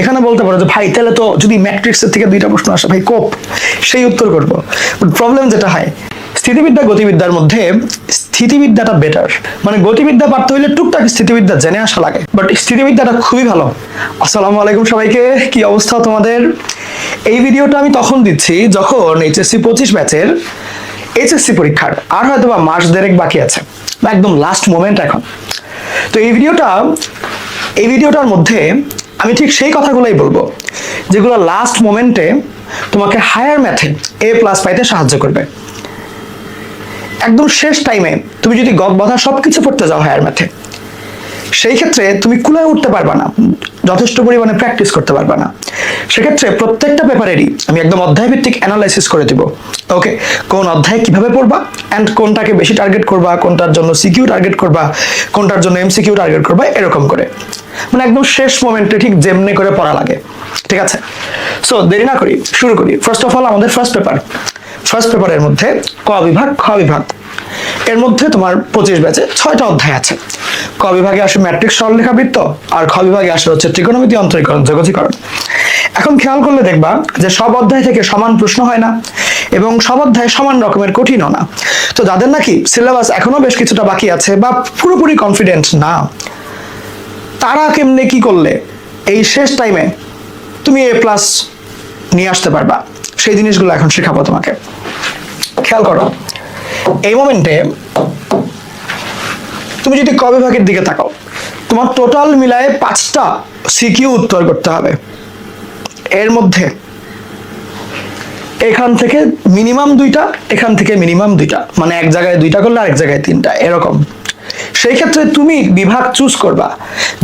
এখানে বলতে পারো যে, ভাই, তাহলে তো যদি ম্যাট্রিক্সের থেকে দুইটা প্রশ্ন আসে, ভাই, কোপ, সেই উত্তর করব। প্রবলেম যেটা হয়, স্থিতিবিদ্যা, গতিবিদ্যার মধ্যে স্থিতিবিদ্যাটা বেটার মানে গতিবিদ্যা পারতে হইলে টুকটাক স্থিতিবিদ্যা জেনে আসা লাগে। বাট স্থিতিবিদ্যাটা খুবই ভালো। আসসালামু আলাইকুম সবাইকে, কি অবস্থা তোমাদের? এই ভিডিওটা আমি তখন দিচ্ছি যখন এইচএসসি পঁচিশ ব্যাচের এইচএসসি পরীক্ষার, আর হয়তো বা মাস দেড়েক বাকি আছে একদম লাস্ট মোমেন্ট এখন। তো এই ভিডিওটা, এই ভিডিওটার মধ্যে আমি ঠিক সেই কথাগুলোই বলব, যেগুলো লাস্ট মোমেন্টে তোমাকে হায়ার ম্যাথে এ প্লাস পাইতে সাহায্য করবে। একদম শেষ টাইমে তুমি যদি গদ বাধা সব কিছু পড়তে যাও হায়ার ম্যাথে সেই ক্ষেত্রে তুমি কুলায় উঠতে পারবা না, যথেষ্ট পরিমাণে প্র্যাকটিস করতে পারবা না। সেক্ষেত্রে প্রত্যেকটা পেপারেরই আমি একদম অধ্যায় ভিত্তিক অ্যানালাইসিস করে দিব। ওকে কোন অধ্যায় কীভাবে পড়বা অ্যান্ড কোনটাকে বেশি টার্গেট করবা, কোনটার জন্য সিকিউ টার্গেট করবা, কোনটার জন্য এমসিকিউ টার্গেট করবা, এরকম করে। মানে একদম শেষ মোমেন্টে ঠিক যেমনি করে পড়া লাগে। ঠিক আছে? সো দেরি না করি, শুরু করি। ফার্স্ট অফ অল আমাদের ফার্স্ট পেপার ফার্স্ট পেপারের মধ্যে ক বিভাগ, খ বিভাগ। এর মধ্যে তোমার পঁচিশ ব্যাচে ছয়টা অধ্যায় আছে। ক বিভাগে আসে ম্যাট্রিক্স সরলরেখা বৃত্ত আর খ বিভাগে আসে হচ্ছে ত্রিকোণমিতি অন্তরীকরণ যোগজীকরণ এখন খেয়াল করলে দেখবা যে সব অধ্যায় থেকে সমান প্রশ্ন হয় না, এবং সব অধ্যায় সমান রকমের কঠিনও না। তো যাদের নাকি সিলেবাস এখনও বেশ কিছুটা বাকি আছে বা পুরোপুরি কনফিডেন্ট না তারা কেমনে কি করলে? এই শেষ টাইমে তুমি এ প্লাস নিয়ে আসতে পারবা। সেই জিনিসগুলো এখন শেখাবো তোমাকে। খেয়াল করো, এই মোমেন্টে তুমি যদি কবে ভাগের দিকে তাকাও, তোমার টোটাল মিলায়ে পাঁচটা সিকিউ উত্তর করতে হবে। এর মধ্যে এখান থেকে মিনিমাম দুইটা, এখান থেকে মিনিমাম দুইটা। মানে এক জায়গায় দুইটা করলে আরেক জায়গায় তিনটা, এরকম। সেই ক্ষেত্রে তুমি বিভাগ চুজ করবা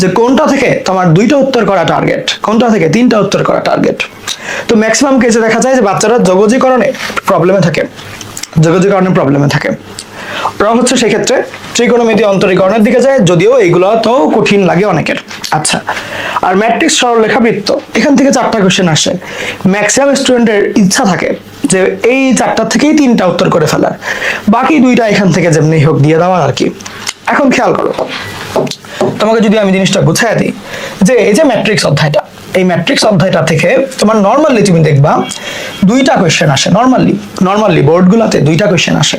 যে কোনটা থেকে তোমার দুইটা উত্তর করা টার্গেট কোনটা থেকে তিনটা উত্তর করা টার্গেট তো ম্যাক্সিমাম কেসে দেখা যায় যে বাচ্চারা যোগজীকরণে প্রবলেমে থাকে, যোগজীকরণে প্রবলেমে থাকে। ওরা হচ্ছে সেই ক্ষেত্রে ত্রিকোণমিতি অন্তরীকরণের দিকে যায়, যদিও এইগুলো তো কঠিন লাগে অনেকের। আচ্ছা আর ম্যাট্রিক্স সরলরেখা বৃত্ত এখান থেকে চারটা কোশ্চেন আসে। ম্যাক্সিমাম স্টুডেন্টের ইচ্ছা থাকে যে এই চারটা থেকেই তিনটা উত্তর করে ফেলার। বাকি দুইটা এখান থেকে যেমনি হোক দিয়ে দেওয়ার আর কি। এখন খেয়াল করো। তোমাকে যদি আমি জিনিসটা গুছাই দিই, যে এই যে ম্যাট্রিক্স অধ্যায়টা, এই ম্যাট্রিক্স অধ্যায়টা থেকে তোমার নর্মালি তুমি দেখবা, দুইটা কোয়েশ্চেন আসে নর্মালি নর্মালি বোর্ডগুলোতে দুইটা কোয়েশ্চেন আসে।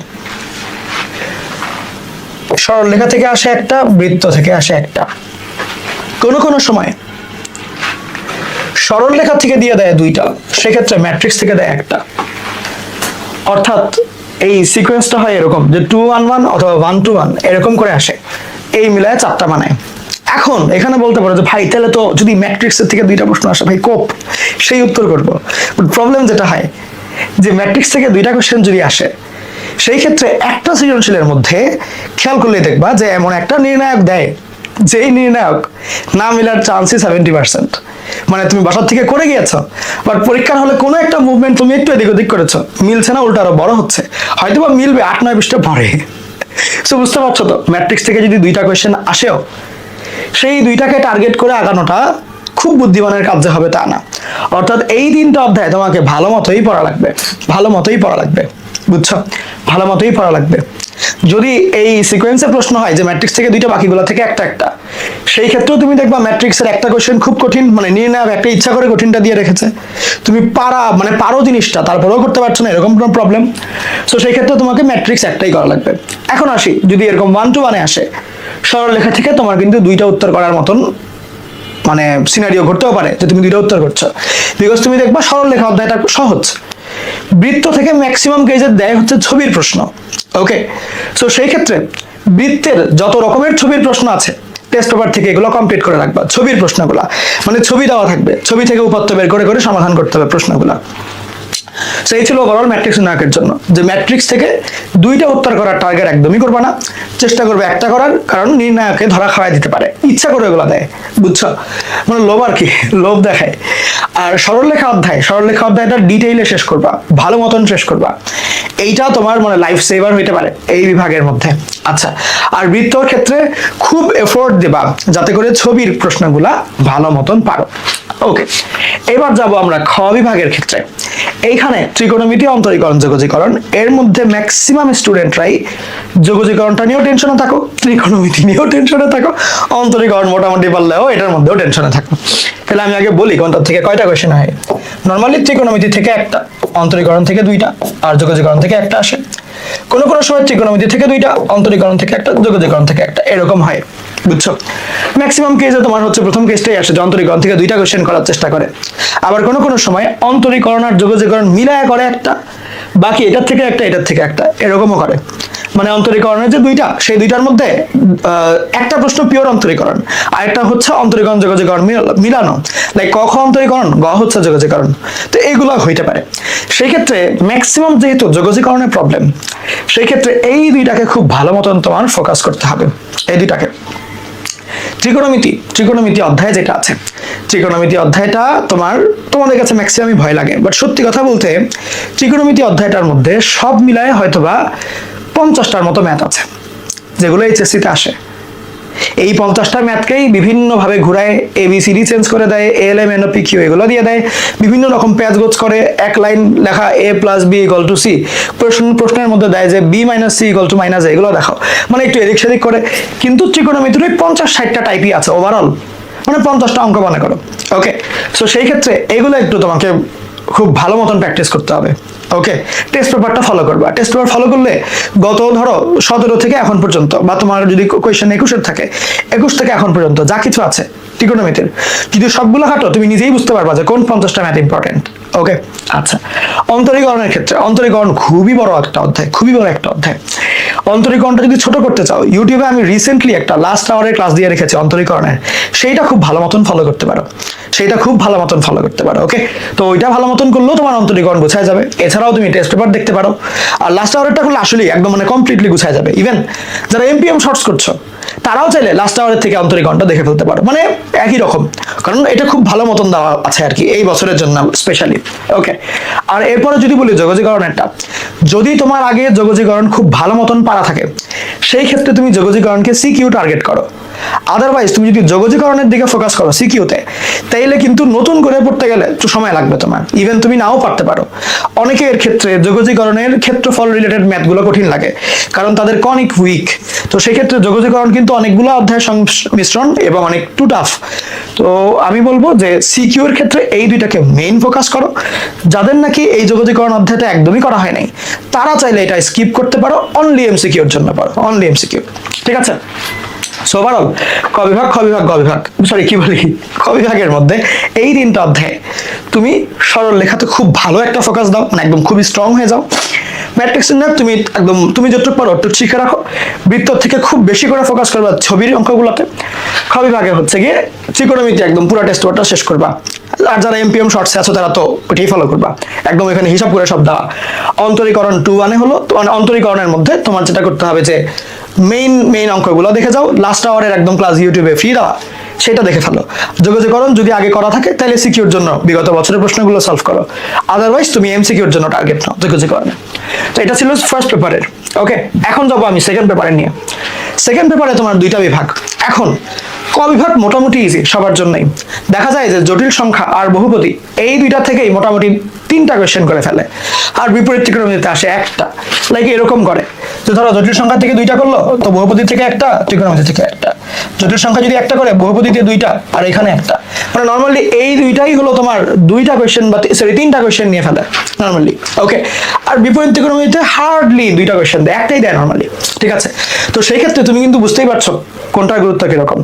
সরলরেখা থেকে আসে একটা, বৃত্ত থেকে আসে একটা। কোনো কোনো সময় সরলরেখা থেকে দিয়ে দেয় দুইটা, সেক্ষেত্রে ম্যাট্রিক্স থেকে দেয় একটা। অর্থাৎ এই সিকোয়েন্সটা হয় এরকম যে টু ওয়ান ওয়ান অথবা ওয়ান টু ওয়ান এরকম করে আসে। এই মিলায় চারটা বানায়। এখন এখানে বলতে পারো যে ভাই, তাহলে তো যদি ম্যাট্রিক্সের থেকে দুইটা প্রশ্ন আসে, ভাই কোপ, সেই উত্তর করব। প্রবলেম যেটা হয়, যে ম্যাট্রিক্স থেকে দুইটা কোশ্চেন যদি আসে, সেই ক্ষেত্রে একটা সৃজনশীলের মধ্যে খেয়াল করলে দেখবা যে এমন একটা নির্ণায়ক দেয়, যেই নির্ণায়ক না মিলার চান্সই সেভেন্টি পার্সেন্ট মানে তুমি বাসার থেকে করে গিয়েছ? বাট পরীক্ষার হলে কোনো একটা মুভমেন্ট তুমি একটু এদিক ওদিক করেছ। মিলছে না, উল্টা আরও বড় হচ্ছে। হয়তো বা মিলবে আট নয় পৃষ্ঠা পরে। সো বুঝতে পারছ তো? ম্যাট্রিক্স থেকে যদি দুইটা কোয়েশ্চেন আসেও, সেই দুইটাকে টার্গেট করে আগানোটা খুব বুদ্ধিমানের কাজ হবে তা না। অর্থাৎ এই তিনটা অধ্যায় তোমাকে ভালো মতোই পড়া লাগবে। ভালো মতোই পড়া লাগবে। বুঝছ? ভালো মতোই পড়া লাগবে। যদি এই সিকোয়েন্সের প্রশ্ন হয় যে ম্যাট্রিক্স থেকে দুইটা বাকিগুলো থেকে একটা একটা, সেই ক্ষেত্রেও তুমি দেখবা ম্যাট্রিক্সের একটা কোশ্চেন খুব কঠিন মানে নির্ণয় একটা ইচ্ছা করে কঠিনটা দিয়ে রেখেছে। তুমি পারা মানে পারো জিনিসটা, তারপরেও করতে পারছ না, এরকম কোনো প্রবলেম সো সেই ক্ষেত্রে তোমাকে ম্যাট্রিক্স একটাই করা লাগবে। এখন আসি, যদি এরকম ওয়ান টু ওয়ানে আসে, সরলরেখা থেকে তোমার কিন্তু দুইটা উত্তর করার মতন মানে সিনারিও ঘটতেও পারে যে তুমি দুইটা উত্তর করছ। বিকজ তুমি দেখবা সরলরেখা অধ্যায়টা সহজ। বৃত্ত থেকে ম্যাক্সিমাম কেজের দেয় হচ্ছে ছবির প্রশ্ন। ওকে সো সেই ক্ষেত্রে বৃত্তের যত রকমের ছবির প্রশ্ন আছে টেস্ট পেপার থেকে এগুলো কমপ্লিট করে রাখবা, ছবির প্রশ্নগুলা। মানে ছবি দেওয়া থাকবে, ছবি থেকে উপাত্ত বের করে করে সমাধান করতে হবে প্রশ্নগুলা। সেই ছিল ওভারঅল ম্যাট্রিক্স নির্ণায়কের জন্য। যে ম্যাট্রিক্স থেকে দুইটা উত্তর করার টার্গেট একদমই করবে না। চেষ্টা করবে একটা করার, কারণ নির্ণায়কে ধরা খাওয়াই দিতে পারে। ইচ্ছা করে এগুলো দেয়, বুঝছ? মানে লোভ আর কি, লোভ দেখায়। আর সরলরেখা অধ্যায়, সরলরেখা অধ্যায়টা ডিটেইলে শেষ করবা, ভালো মতন শেষ করবা। এইটা তোমার মানে লাইফ সেভার হইতে পারে, এই বিভাগের মধ্যে। আচ্ছা আর বৃত্তর ক্ষেত্রে খুব এফোর্ট দেবা, যাতে করে ছবির প্রশ্নগুলা ভালো মতন পারো। ওকে এবার যাব আমরা খ বিভাগের ক্ষেত্রে। এইখানে ত্রিকোণমিতি অন্তরীকরণ যোগজীকরণ, এর মধ্যে ম্যাক্সিমাম স্টুডেন্টরাই যোগজীকরণটা নিয়েও টেনশনে থাকো, ত্রিকোণমিতি নিয়েও টেনশনে থাকো, অন্তরীকরণ মোটামুটি পারলেও এটার মধ্যেও টেনশনে থাকো। তাহলে আমি আগে বলি কোনটার থেকে কয়টা কোয়েশ্চেন হয়। নর্মালি ত্রিকোণমিতি থেকে একটা, অন্তরীকরণ থেকে দুইটা, আর যোগজীকরণ থেকে একটা আসে। কোনো কোনো সময় ত্রিকোণমিতি থেকে দুইটা অন্তরীকরণ থেকে একটা যোগাযোগকরণ থেকে একটা, এরকম হয়, বুঝছ? ম্যাক্সিমাম কেসে তোমার হচ্ছে প্রথম কেসটাই আসে যে অন্তরীকরণ থেকে দুইটা কোশ্চেন করার চেষ্টা করে। আবার কোনো কোনো সময় অন্তরীকরণ আর যোগাযোগকরণ মিলায়া করে একটা, বাকি এটার থেকে একটা, এটার থেকে একটা, এরকমও করে। মানে অন্তরীকরণের যে দুইটা, সেই দুইটার মধ্যে একটা প্রশ্ন পিওর অন্তরীকরণ আর একটা হচ্ছে অন্তরীকরণ, যোগাযোগকরণ মিল- মিলানো। লাইক ক, খ অন্তরীকরণ, গ হচ্ছে যোগাযোগকরণ। তো এইগুলো হইতে পারে। সেই ক্ষেত্রে ম্যাক্সিমাম যেহেতু যোগাযোগকরণের প্রবলেম সেই ক্ষেত্রে এই দুইটাকে খুব ভালো মতন তোমার ফোকাস করতে হবে, এই দুইটাকে। ত্রিকোণমিতি ত্রিকোণমিতি অধ্যায় যেটা আছে, ত্রিকোণমিতি অধ্যায়টা তোমার, তোমাদের কাছে ম্যাক্সিমামই ভয় লাগে। বাট সত্যি কথা বলতে, ত্রিকোণমিতি অধ্যায়টার মধ্যে সব মিলায় হয়তোবা পঞ্চাশটার মতো ম্যাথ আছে, যেগুলো এইচএসসিতে আসে। এই পঞ্চাশটা ম্যাথকেই বিভিন্নভাবে ঘুরায় A B C D change করে দেয় L M N P Q এগুলো দিয়ে দেয়। বিভিন্ন রকম প্যাচ গোছ করে, এক লাইন লেখা A plus B equal to C প্রশ্ন, প্রশ্নের মধ্যে দেয় যে B minus C equal to minus এগুলো দেখাও। মানে একটু এদিক সেদিক করে। কিন্তু ত্রিকোণমিতির ওই পঞ্চাশ ষাটটা টাইপই আছে ওভারঅল মানে পঞ্চাশটা অঙ্ক মনে করো। ওকে সো সেই ক্ষেত্রে এগুলো একটু তোমাকে খুব ভালো মতন প্র্যাকটিস করতে হবে। ওকে টেস্ট পেপারটা ফলো করবা। টেস্ট পেপার ফলো করলে গত, ধরো, সতেরো থেকে এখন পর্যন্ত বা তোমার যদি কোয়েশন একুশের থাকে, একুশ থেকে এখন পর্যন্ত যা কিছু আছে ত্রিকোণমিতির যদি সবগুলো হাঁটো তুমি নিজেই বুঝতে পারবা যে কোন পঞ্চাশটা ম্যাথ ইম্পর্টেন্ট ওকে আচ্ছা। অন্তরীকরণের ক্ষেত্রে, অন্তরীকরণ খুবই বড় একটা অধ্যায়, খুবই বড় একটা অধ্যায়। অন্তরীকরণটা যদি ছোট করতে চাও ইউটিউবে আমি রিসেন্টলি একটা লাস্ট আওয়ারের ক্লাস দিয়ে রেখেছি অন্তরীকরণের। সেইটা খুব ভালো মতন ফলো করতে পারো। সেইটা খুব ভালো মতন ফলো করতে পারো ওকে তো ওইটা ভালো মতন করলেও তোমার অন্তরীকরণ গুছায় যাবে। এছাড়াও তুমি টেস্ট পেপার দেখতে পারো। আর লাস্ট আওয়ারটা করলে আসলেই একদম মানে কমপ্লিটলি গুছায় যাবে। ইভেন যারা এমপিএম শর্টস করছ তারাও চাইলে লাস্ট আওয়ারের থেকে আন্তরিক ঘণ্টা দেখে ফেলতে পারো। মানে একই রকম। কারণ এটা খুব ভালো মতন দেওয়া আছে আর কি এই বছরের জন্য স্পেশালি ওকে আর এরপরে যদি বলি যোগাযোগকরণেরটা যদি তোমার আগে যোগাযোগকরণ খুব ভালো মতন পারা থাকে, সেই ক্ষেত্রে তুমি যোগাযোগকরণকে সিকিউ টার্গেট করো। আদারওয়াইজ তুমি যদি যোগাযোগকরণের দিকে ফোকাস করো সিকিউতে তাইলে কিন্তু নতুন করে পড়তে গেলে একটু সময় লাগবে তোমার। ইভেন তুমি নাও পারতে পারো। অনেকের ক্ষেত্রে যোগাযোগকরণের ক্ষেত্রফল রিলেটেড ম্যাথগুলো কঠিন লাগে, কারণ তাদের কনিক উইক তো সেক্ষেত্রে যোগজীকরণ কিন্তু অনেকগুলো অধ্যায় সংমিশ্রণ এবং অনেক টু টাফ তো আমি বলব যে সিকিউর ক্ষেত্রে এই দুইটাকে মেইন ফোকাস করো। যাদের নাকি এই যোগজীকরণ অধ্যায়টা একদমই করা হয় নাই, তারা চাইলে এটা স্কিপ করতে পারো। অনলি এমসিকিউর জন্য পারো অনলি এমসিকিউ ঠিক আছে? ওভারঅল ক বিভাগ, খ বিভাগ, গ বিভাগ। সরি কি বলি? খ বিভাগের মধ্যে এই তিনটা অধ্যায়ে তুমি সরল লেখাতে খুব ভালো একটা ফোকাস দাও মানে একদম খুবই স্ট্রং হয়ে যাও। ম্যাট্রিক্স না তুমি একদম, তুমি যতটুকু পারো একটু শিখে রাখো। বৃত্ত থেকে খুব বেশি করে ফোকাস করবা ছবির অঙ্কগুলোতে। খ বিভাগে হচ্ছে গিয়ে ত্রিকোণমিতি একদম পুরো টেস্ট পেপারটা শেষ করবা। আর যারা এমপিএম শর্টসে আছো তারা তো ওইটাই ফলো করবা। একদম এখানে হিসাব করে সব দেওয়া। অন্তরীকরণ টু ওয়ানে হলো মানে অন্তরীকরণের মধ্যে তোমার যেটা করতে হবে যে মেইন মেইন অঙ্কগুলো দেখে যাও। লাস্ট আওয়ারের একদম ক্লাস ইউটিউবে ফ্রি দেওয়া। সেটা দেখে ফেলো। যোগাযোগকরণ যদি আগে করা থাকে, তাহলে সিকিউর জন্য বিগত বছরের প্রশ্নগুলো সলভ করো। আদারওয়াইজ তুমি এম সিকিউর জন্য টার্গেট নাও যোগাযোগকরণে তো এটা ছিল ফার্স্ট পেপারের ওকে এখন যাব আমি সেকেন্ড পেপারে নিয়ে। সেকেন্ড পেপারে তোমার দুইটা বিভাগ। এখন ক বিভাগ মোটামুটি ইজি সবার জন্যই। দেখা যায় যে জটিল সংখ্যা আর বহুপতি এই দুইটা থেকেই মোটামুটি তিনটা কোয়েশ্চেন করে ফেলে। আর বিপরীত ত্রিকোণমিতিতে আসে একটা। লাইক এরকম করে। যে ধরো জটিল সংখ্যা থেকে দুইটা করল, তো বহুপতি থেকে একটা, ত্রিকোণমিতি থেকে একটা। জটিল সংখ্যা যদি একটা করে বহুপতিতে দুইটা, আর এখানে একটা। মানে নর্মালি এই দুইটাই হলো তোমার দুইটা কোয়েশ্চেন বা সরি তিনটা কোয়েশ্চেন নিয়ে ফেলে নর্মালি ওকে আর বিপরীত ত্রিকোণমিতিতে হার্ডলি দুইটা কোয়েশ্চেন দেয়, একটাই দেয় নর্মালি ঠিক আছে? তো সেই ক্ষেত্রে তুমি কিন্তু বুঝতেই পারছ কোনটার গুরুত্ব কীরকম।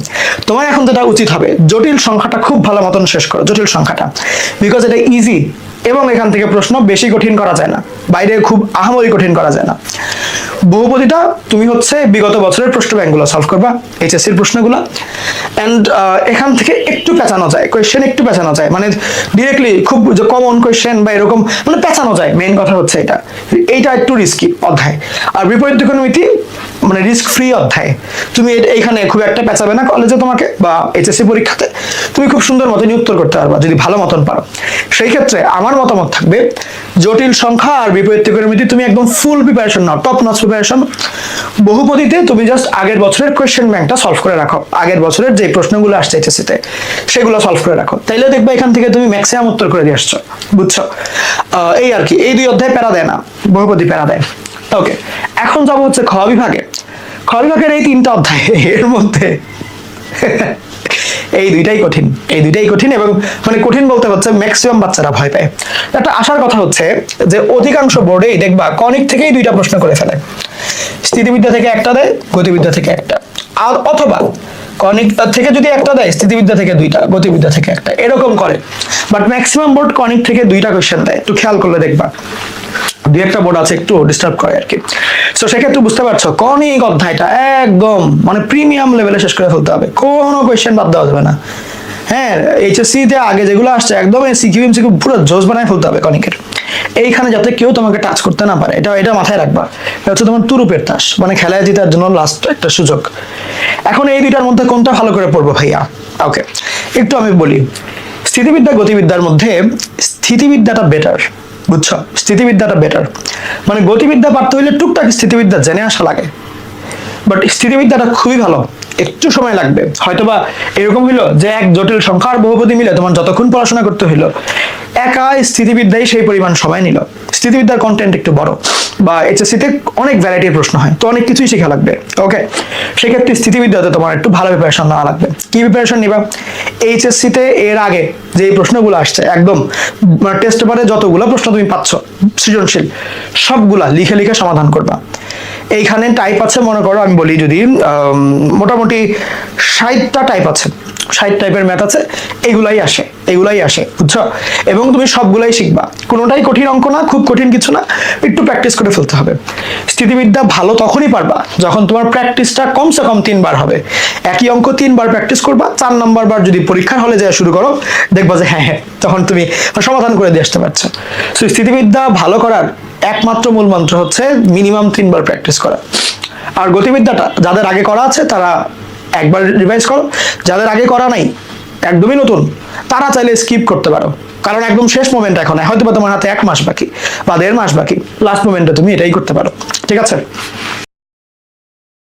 তোমার এখন যেটা উচিত হবে, জটিল সংখ্যাটা খুব ভালো মতন শেষ করো, জটিল সংখ্যাটা বিকজ এটা ইজি এবং এখান থেকে প্রশ্ন বেশি কঠিন করা যায় না। বাইরে খুব আহামরি কঠিন করা যায় না। বহুপতিটা তুমি হচ্ছে বিগত বছরের প্রশ্ন ব্যাংকগুলো সলভ করবা এইচএসসির প্রশ্নগুলো। অ্যান্ড এখান থেকে একটু পেঁচানো যায় কোয়েশ্চেন একটু পেঁচানো যায়। মানে ডিরেক্টলি খুব যে কমন কোয়েশ্চেন বা এরকম মানে পেঁচানো যায়। মেইন কথা হচ্ছে এটা। এইটা একটু রিস্কি অধ্যায়। আর বিপরীত ত্রিকোণমিতি মানে রিস্ক ফ্রি অধ্যায়। তুমি এইখানে খুব একটা পেঁচাবে না কলেজে তোমাকে বা এইচএসসি পরীক্ষাতে। তুমি খুব সুন্দর মতনই উত্তর করতে পারবা, যদি ভালো মতন পারো। সেই ক্ষেত্রে আমার মতামত থাকবে, জটিল সংখ্যা আর বিপরীত তুমি একদম ফুল প্রিপারেশন নাও টপ নচ প্রিপারেশন বহুপদীতে তুমি জাস্ট আগের বছরের কোয়েশ্চেন ব্যাংকটা সলভ করে রাখো, আগের বছরের যে প্রশ্নগুলো আসছে এইচএসসিতে সেগুলো সলভ করে রাখো। তাইলে দেখবে এখান থেকে তুমি ম্যাক্সিমাম উত্তর করে দিয়ে আসছো, বুঝছ? এই আর কি, এই দুই অধ্যায় প্যারা দেয় না, বহুপদী প্যারা দেয়। ওকে এখন যাব হচ্ছে খ বিভাগে। খ বিভাগের এই তিনটা অধ্যায়, এর মধ্যে এই দুইটাই কঠিন, এই দুইটাই কঠিন এবং মানে কঠিন বলতে হচ্ছে ম্যাক্সিমাম বাচ্চারা ভয় পায়। একটা আসার কথা হচ্ছে যে অধিকাংশ বোর্ডেই দেখবা কনিক থেকেই দুইটা প্রশ্ন করে ফেলে। স্থিতিবিদ্যা থেকে একটা দেয়, গতিবিদ্যা থেকে একটা। আর অথবা কনিক থেকে যদি একটা দেয়, স্থিতিবিদ্যা থেকে দুইটা, গতিবিদ্যা থেকে একটা, এরকম করে। বাট ম্যাক্সিমাম বোর্ড কনিক থেকে দুইটা কোয়েশ্চেন দেয়, একটু খেয়াল করলে দেখবা। দুই একটা বোর্ড আছে, একটু ডিস্টার্ব করে আর কি তো সেক্ষেত্রে বুঝতে পারছ কনিক অধ্যায়টা একদম মানে প্রিমিয়াম লেভেলে শেষ করে ফেলতে হবে। কোনো কোয়েশ্চেন বাদ দেওয়া যাবে না। হ্যাঁ এইচএসসি তে আগে যেগুলো আসছে, একদম সিকিউ এমসিকিউ পুরো জোস বানায় ফেলতে হবে কনিকের এইখানে যাতে কেউ তোমাকে টাচ করতে না পারে, এটা এটা মাথায় রাখবা। এটা হচ্ছে তোমার তুরুপের তাস মানে খেলায় জেতার জন্য লাস্ট একটা সুযোগ। এখন এই দুইটার মধ্যে কোনটা ভালো করে পড়ব ভাইয়া? ওকে একটু আমি বলি। স্থিতিবিদ্যা, গতিবিদ্যার মধ্যে স্থিতিবিদ্যাটা বেটার বুঝছ? স্থিতিবিদ্যাটা বেটার মানে গতিবিদ্যা পারতে হইলে টুকটাক স্থিতিবিদ্যা জেনে আসা লাগে। বাট স্থিতিবিদ্যাটা খুবই ভালো। একটু সময় লাগবে। হয়তোবা এরকম হইল যে এক জটিল সংখ্যার বহুপদী মিলে তোমার যতক্ষণ পড়াশোনা করতে হইল একা স্থিতিবিদ্যাই সেই পরিমাণ সময় নিল। স্থিতিবিদ্যার কন্টেন্ট একটু বড়। বা এইচএসসি তে অনেক ভ্যারাইটির প্রশ্ন হয়, তো অনেক কিছুই শেখা লাগবে। ওকে সেক্ষেত্রে স্থিতিবিদ্যাতে তোমার একটু ভালো প্রিপারেশন নেওয়া লাগবে। কি প্রিপারেশন নিবা? এইচএসসি তে এর আগে যে প্রশ্নগুলো আসছে, একদম মানে টেস্ট পেপারে যতগুলো প্রশ্ন তুমি পাচ্ছ, সৃজনশীল, সবগুলা লিখে লিখে সমাধান করবা। এইখানে টাইপ আছে, মনে করো, আমি বলি যদি মোটামুটি ষাটটা টাইপ আছে। ষাট টাইপের ম্যাথ আছে, এগুলাই আসে এগুলাই আসে, বুঝছ? এবং তুমি সবগুলাই শিখবা। কোনোটাই কঠিন অঙ্ক না, খুব কঠিন কিছু না, একটু প্র্যাকটিস করে ফেলতে হবে। স্থিতিবিদ্যা ভালো তখনই পারবা যখন তোমার প্র্যাকটিসটা কমসে কম তিনবার হবে। একই অঙ্ক তিনবার প্র্যাকটিস করবা, চার নম্বর বার যদি পরীক্ষার হলে যায় শুরু করো, দেখবা যে হ্যাঁ হ্যাঁ তখন তুমি সমাধান করে দিয়ে আসতে পারছ। সো স্থিতিবিদ্যা ভালো করার একমাত্র মূল মন্ত্র হচ্ছে মিনিমাম তিনবার প্র্যাকটিস করা। আর গতিবিদ্যাটা যাদের আগে করা আছে, তারা একবার রিভাইজ করো। যাদের আগে করা নাই, একদমই নতুন, তারা চাইলে স্কিপ করতে পারো। কারণ একদম শেষ মোমেন্ট এখন। হয়তো বা তোমার হাতে এক মাস বাকি বা দেড় মাস বাকি। লাস্ট মোমেন্টে তুমি এটাই করতে পারো। ঠিক আছে?